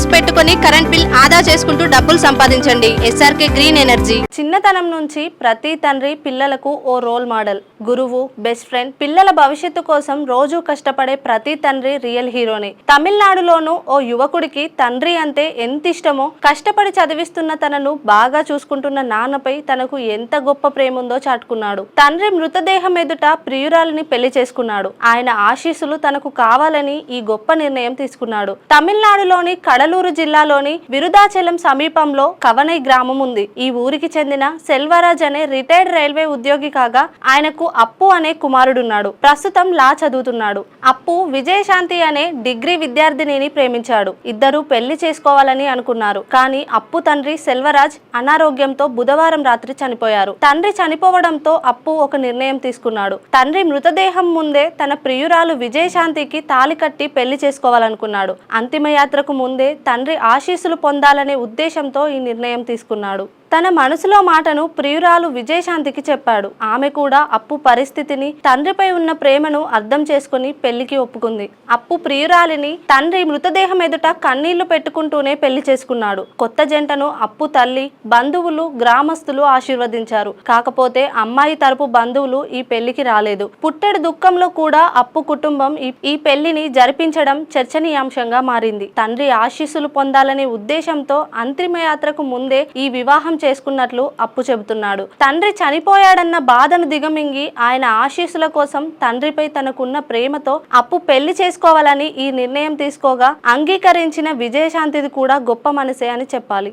Panels పెట్టుకొని current bill ఆదా చేసుకుంటూ డబ్బులు సంపాదించండి. SRK green energy. చిన్నతనం నుంచి ప్రతి తండ్రి పిల్లలకు ఓ రోల్ మోడల్. గురువు బెస్ట్ ఫ్రెండ్ పిల్లల భవిష్యత్తు కోసం రోజు కష్టపడే ప్రతి తండ్రి రియల్ హీరోని. తమిళనాడులోనూ ఓ యువకుడికి తండ్రి అంటే ఎంత ఇష్టమో కష్టపడి చదివిస్తున్న తనను బాగా చూసుకుంటున్న నాన్నపై తనకు ఎంత గొప్ప ప్రేమ ఉందో చాటుకున్నాడు. తండ్రి మృతదేహం ఎదుట ప్రియురాలిని పెళ్ళి చేసుకున్నాడు. ఆయన ఆశీస్సులు తనకు కావాలని ఈ గొప్ప నిర్ణయం తీసుకున్నాడు. తమిళనాడులోని కడలూరు జిల్లాలోని విరుదాచలం సమీపంలో కవనై గ్రామం ఉంది. ఈ ఊరికి చెందిన సెల్వరాజ్ అనే రిటైర్డ్ రైల్వే ఉద్యోగి కాగా ఆయనకు అప్పు అనే కుమారుడున్నాడు. ప్రస్తుతం లా చదువుతున్నాడు. అప్పు విజయశాంతి అనే డిగ్రీ విద్యార్థినిని ప్రేమించాడు. ఇద్దరు పెళ్ళి చేసుకోవాలని అనుకున్నారు. కానీ అప్పు తండ్రి సెల్వరాజ్ అనారోగ్యంతో బుధవారం రాత్రి చనిపోయారు. తండ్రి చనిపోవడంతో అప్పు ఒక నిర్ణయం తీసుకున్నాడు. తండ్రి మృతదేహం ముందే తన ప్రియురాలు విజయశాంతికి తాలి కట్టి పెళ్ళి చేసుకోవాలనుకున్నాడు. అంతిమయాత్రకు ముందే తండ్రి ఆశీస్సులు పొందాలనే ఉద్దేశంతో ఈ నిర్ణయం తీసుకున్నాడు. తన మనసులో మాటను ప్రియురాలు విజయశాంతికి చెప్పాడు. ఆమె కూడా అప్పు పరిస్థితిని తండ్రిపై ఉన్న ప్రేమను అర్థం చేసుకుని పెళ్ళికి ఒప్పుకుంది. అప్పు ప్రియురాలిని తండ్రి మృతదేహం ఎదుట కన్నీళ్ళు పెట్టుకుంటూనే పెళ్ళి చేసుకున్నాడు. కొత్త జంటను అప్పు తల్లి బంధువులు గ్రామస్తులు ఆశీర్వదించారు. కాకపోతే అమ్మాయి తరపు బంధువులు ఈ పెళ్ళికి రాలేదు. పుట్టెడు దుఃఖంలో కూడా అప్పు కుటుంబం ఈ- పెళ్ళిని జరిపించడం చర్చనీయాంశంగా మారింది. తండ్రి ఆశీస్సులు పొందాలనే ఉద్దేశంతో అంతిమయాత్రకు ముందే ఈ వివాహం చేసుకున్నట్లు అప్పు చెబుతున్నాడు. తండ్రి చనిపోయాడన్న బాధను దిగమింగి ఆయన ఆశీస్సుల కోసం తండ్రిపై తనకున్న ప్రేమతో అప్పు పెళ్ళి చేసుకోవాలని ఈ నిర్ణయం తీసుకోగా అంగీకరించిన విజయశాంతిది కూడా గొప్ప మనసే అని చెప్పాలి.